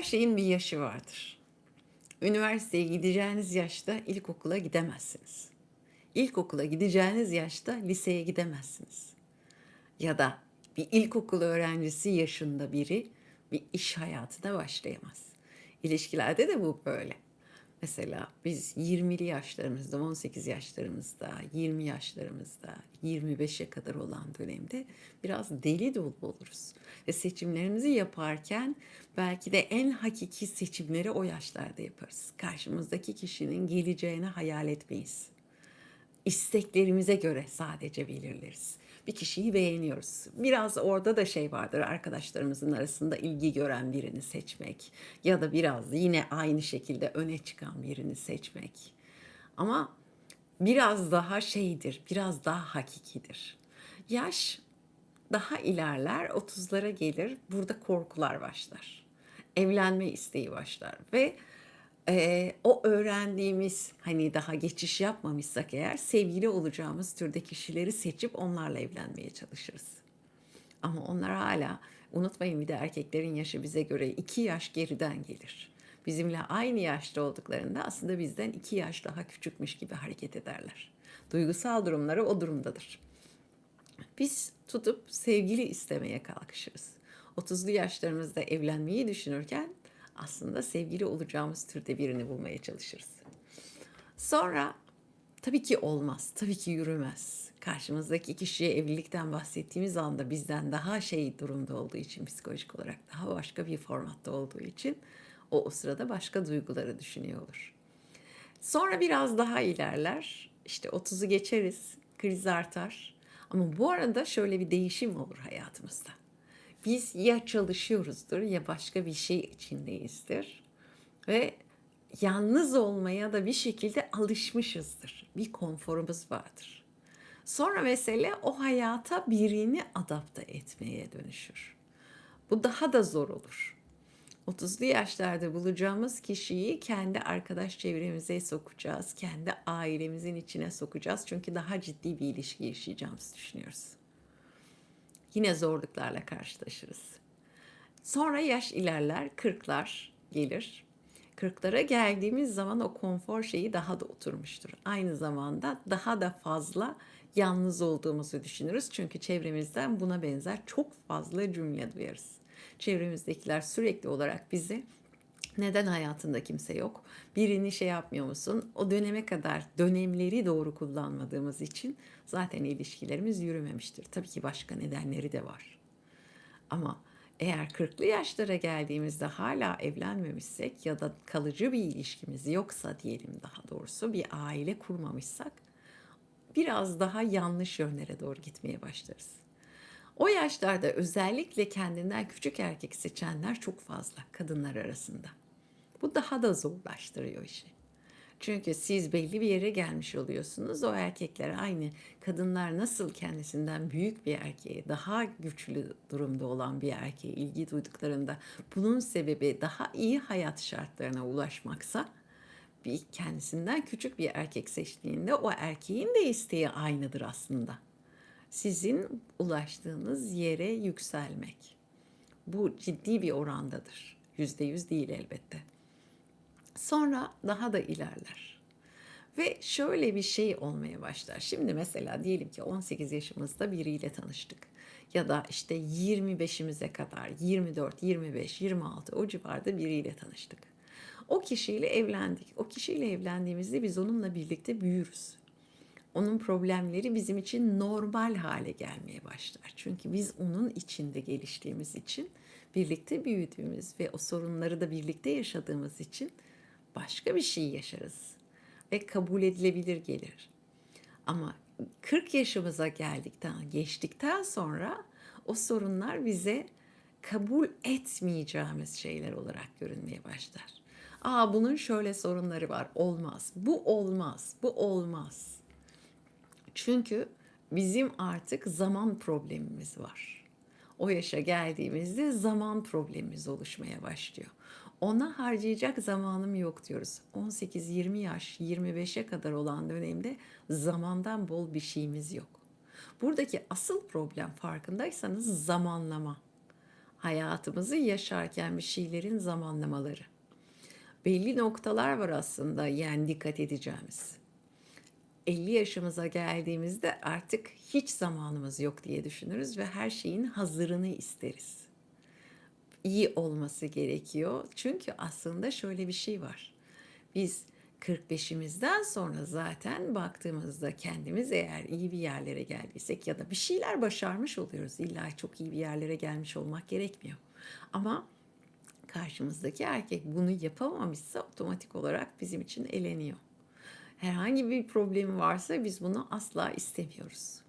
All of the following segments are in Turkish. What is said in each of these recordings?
Her şeyin bir yaşı vardır. Üniversiteye gideceğiniz yaşta ilkokula gidemezsiniz. İlkokula gideceğiniz yaşta liseye gidemezsiniz. Ya da bir ilkokul öğrencisi yaşında biri bir iş hayatına başlayamaz. İlişkilerde de bu böyle. Mesela biz 20'li yaşlarımızda, 18 yaşlarımızda, 20 yaşlarımızda, 25'e kadar olan dönemde biraz deli dolu oluruz. Ve seçimlerimizi yaparken belki de en hakiki seçimleri o yaşlarda yaparız. Karşımızdaki kişinin geleceğini hayal etmeyiz isteklerimize göre sadece belirleriz. Bir kişiyi beğeniyoruz. Biraz orada da şey vardır arkadaşlarımızın arasında ilgi gören birini seçmek ya da biraz yine aynı şekilde öne çıkan birini seçmek. Ama biraz daha şeydir, biraz daha hakikidir. Yaş daha ilerler, 30'lara gelir. Burada korkular başlar. Evlenme isteği başlar ve Eee, o öğrendiğimiz, hani, daha geçiş yapmamışsak eğer sevgili olacağımız türde kişileri seçip onlarla evlenmeye çalışırız. Ama onlar hala unutmayın bir de erkeklerin yaşı bize göre 2 yaş geriden gelir. Bizimle aynı yaşta olduklarında aslında bizden 2 yaş daha küçükmüş gibi hareket ederler. Duygusal durumları o durumdadır. Biz tutup sevgili istemeye kalkışırız. 30'lu yaşlarımızda evlenmeyi düşünürken aslında sevgili olacağımız türde birini bulmaya çalışırız. Sonra tabii ki olmaz, tabii ki yürümez. Karşımızdaki kişiye evlilikten bahsettiğimiz anda bizden daha şey durumda olduğu için psikolojik olarak daha başka bir formatta olduğu için o o sırada başka duyguları düşünüyor olur. Sonra biraz daha ilerler. İşte 30'u geçeriz, kriz artar. Ama bu arada şöyle bir değişim olur hayatımızda. Biz ya çalışıyoruzdur ya başka bir şey içindeyizdir. Ve yalnız olmaya da bir şekilde alışmışızdır. Bir konforumuz vardır. Sonra mesele o hayata birini adapte etmeye dönüşür. Bu daha da zor olur. 30'lu yaşlarda bulacağımız kişiyi kendi arkadaş çevremize sokacağız. Kendi ailemizin içine sokacağız. Çünkü daha ciddi bir ilişki yaşayacağımızı düşünüyoruz. Yine zorluklarla karşılaşırız. Sonra yaş ilerler, 40'lar gelir. 40'lara geldiğimiz zaman o konfor şeyi daha da oturmuştur. Aynı zamanda daha da fazla yalnız olduğumuzu düşünürüz. Çünkü çevremizden buna benzer çok fazla cümle duyarız. Çevremizdekiler sürekli olarak bize neden hayatında kimse yok? Birini şey yapmıyor musun? O döneme kadar dönemleri doğru kullanmadığımız için zaten ilişkilerimiz yürümemiştir. Tabii ki başka nedenleri de var. Ama eğer 40'lı yaşlara geldiğimizde hala evlenmemişsek ya da kalıcı bir ilişkimiz yoksa diyelim daha doğrusu bir aile kurmamışsak biraz daha yanlış yönlere doğru gitmeye başlarız. O yaşlarda özellikle kendinden küçük erkek seçenler çok fazla kadınlar arasında. Bu daha da zorlaştırıyor işi. Çünkü siz belli bir yere gelmiş oluyorsunuz. O erkekler aynı kadınlar nasıl kendisinden büyük bir erkeğe, daha güçlü durumda olan bir erkeğe ilgi duyduklarında bunun sebebi daha iyi hayat şartlarına ulaşmaksa bir kendisinden küçük bir erkek seçtiğinde o erkeğin de isteği aynıdır aslında. Sizin ulaştığınız yere yükselmek. Bu ciddi bir orandadır. Yüzde yüz değil elbette. Sonra daha da ilerler. Ve şöyle bir şey olmaya başlar. Şimdi mesela diyelim ki 18 yaşımızda biriyle tanıştık. Ya da işte 25'imize kadar 24, 25, 26 o civarda biriyle tanıştık. O kişiyle evlendik. O kişiyle evlendiğimizde biz onunla birlikte büyürüz. Onun problemleri bizim için normal hale gelmeye başlar. Çünkü biz onun içinde geliştiğimiz için, birlikte büyüdüğümüz ve o sorunları da birlikte yaşadığımız için başka bir şey yaşarız ve kabul edilebilir gelir. Ama 40 yaşımıza geldikten, geçtikten sonra o sorunlar bize kabul etmeyeceğimiz şeyler olarak görünmeye başlar. Aa bunun şöyle sorunları var. Olmaz. Bu olmaz. Bu olmaz. Çünkü bizim artık zaman problemimiz var. O yaşa geldiğimizde zaman problemimiz oluşmaya başlıyor. Ona harcayacak zamanım yok diyoruz. 18-20 yaş, 25'e kadar olan dönemde zamandan bol bir şeyimiz yok. Buradaki asıl problem farkındaysanız zamanlama. hayatımızı yaşarken bir şeylerin zamanlamaları. Belli noktalar var aslında yani dikkat edeceğimiz. 50 yaşımıza geldiğimizde artık hiç zamanımız yok diye düşünürüz ve her şeyin hazırını isteriz. İyi olması gerekiyor. Çünkü aslında şöyle bir şey var. Biz 45'imizden sonra zaten baktığımızda kendimiz eğer iyi bir yerlere geldiysek ya da bir şeyler başarmış oluyoruz. İlla çok iyi bir yerlere gelmiş olmak gerekmiyor. Ama karşımızdaki erkek bunu yapamamışsa otomatik olarak bizim için eleniyor. Herhangi bir problemi varsa biz bunu asla istemiyoruz.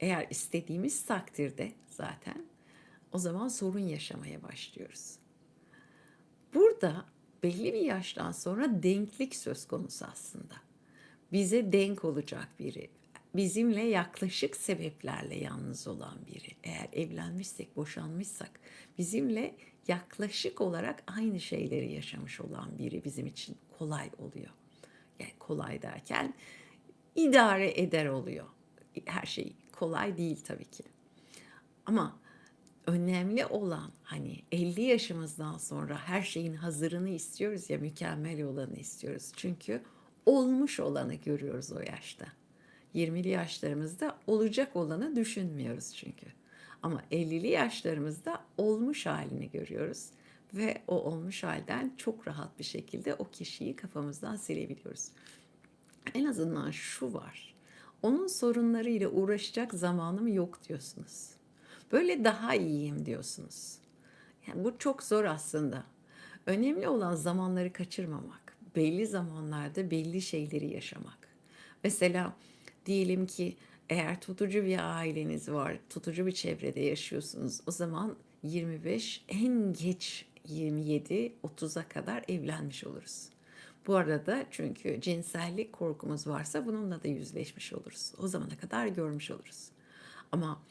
Eğer istediğimiz takdirde zaten o zaman sorun yaşamaya başlıyoruz. Burada belli bir yaştan sonra denklik söz konusu aslında. Bize denk olacak biri, bizimle yaklaşık sebeplerle yalnız olan biri. Eğer evlenmişsek, boşanmışsak bizimle yaklaşık olarak aynı şeyleri yaşamış olan biri bizim için kolay oluyor. Yani kolay derken idare eder oluyor. Her şey kolay değil tabii ki. Ama önemli olan hani 50 yaşımızdan sonra her şeyin hazırını istiyoruz ya mükemmel olanı istiyoruz. Çünkü olmuş olanı görüyoruz o yaşta. 20'li yaşlarımızda olacak olanı düşünmüyoruz çünkü. Ama 50'li yaşlarımızda olmuş halini görüyoruz ve o olmuş halden çok rahat bir şekilde o kişiyi kafamızdan silebiliyoruz. En azından şu var. Onun sorunlarıyla uğraşacak zamanım yok diyorsunuz. Böyle daha iyiyim diyorsunuz. Yani bu çok zor aslında. Önemli olan zamanları kaçırmamak. Belli zamanlarda belli şeyleri yaşamak. Mesela diyelim ki eğer tutucu bir aileniz var, tutucu bir çevrede yaşıyorsunuz. O zaman 25 en geç 27 30'a kadar evlenmiş oluruz. Bu arada çünkü cinsellik korkumuz varsa bununla da yüzleşmiş oluruz. O zamana kadar görmüş oluruz. Ama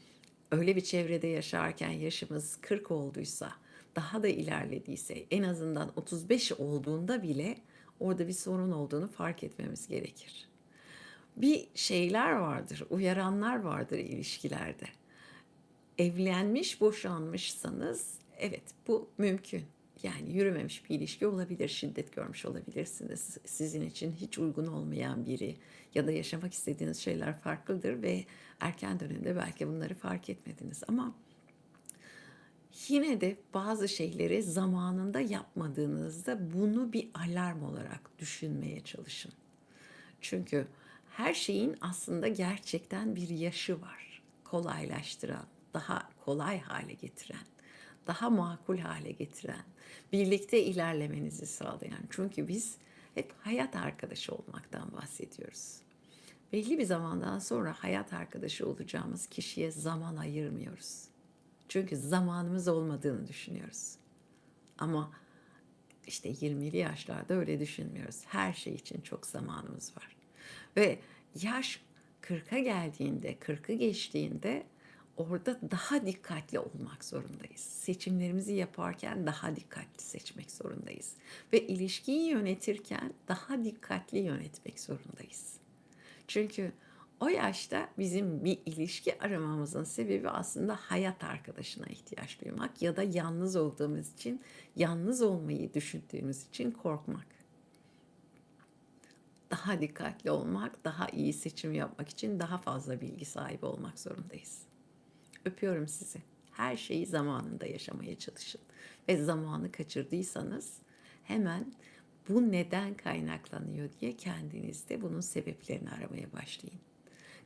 öyle bir çevrede yaşarken yaşımız 40 olduysa, daha da ilerlediyse, en azından 35 olduğunda bile orada bir sorun olduğunu fark etmemiz gerekir. Bir şeyler vardır, uyaranlar vardır ilişkilerde. Evlenmiş, boşanmışsanız evet bu mümkün. Yani yürümemiş bir ilişki olabilir, şiddet görmüş olabilirsiniz. Sizin için hiç uygun olmayan biri ya da yaşamak istediğiniz şeyler farklıdır ve erken dönemde belki bunları fark etmediniz. Ama yine de bazı şeyleri zamanında yapmadığınızda bunu bir alarm olarak düşünmeye çalışın. Çünkü her şeyin aslında gerçekten bir yaşı var. Kolaylaştıran, daha kolay hale getiren, daha makul hale getiren, birlikte ilerlemenizi sağlayan. Çünkü biz hep hayat arkadaşı olmaktan bahsediyoruz. Belli bir zamandan sonra hayat arkadaşı olacağımız kişiye zaman ayırmıyoruz. Çünkü zamanımız olmadığını düşünüyoruz. Ama işte 20'li yaşlarda öyle düşünmüyoruz. Her şey için çok zamanımız var. Ve yaş 40'a geldiğinde, 40'ı geçtiğinde orada daha dikkatli olmak zorundayız. Seçimlerimizi yaparken daha dikkatli seçmek zorundayız. Ve ilişkiyi yönetirken daha dikkatli yönetmek zorundayız. Çünkü o yaşta bizim bir ilişki aramamızın sebebi aslında hayat arkadaşına ihtiyaç duymak ya da yalnız olduğumuz için, yalnız olmayı düşündüğümüz için korkmak. Daha dikkatli olmak, daha iyi seçim yapmak için daha fazla bilgi sahibi olmak zorundayız. Öpüyorum sizi. Her şeyi zamanında yaşamaya çalışın. Ve zamanı kaçırdıysanız hemen bu neden kaynaklanıyor diye kendinizde bunun sebeplerini aramaya başlayın.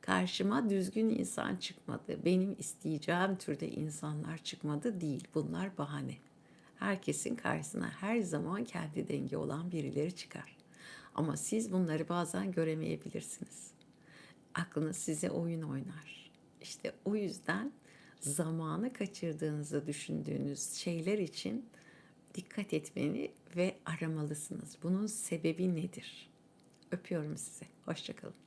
Karşıma düzgün insan çıkmadı, benim isteyeceğim türde insanlar çıkmadı değil. Bunlar bahane. Herkesin karşısına her zaman kendi dengi olan birileri çıkar. Ama siz bunları bazen göremeyebilirsiniz. Aklınız size oyun oynar. İşte o yüzden zamanı kaçırdığınızı düşündüğünüz şeyler için dikkat etmeni ve aramalısınız. Bunun sebebi nedir? Öpüyorum sizi. Hoşçakalın.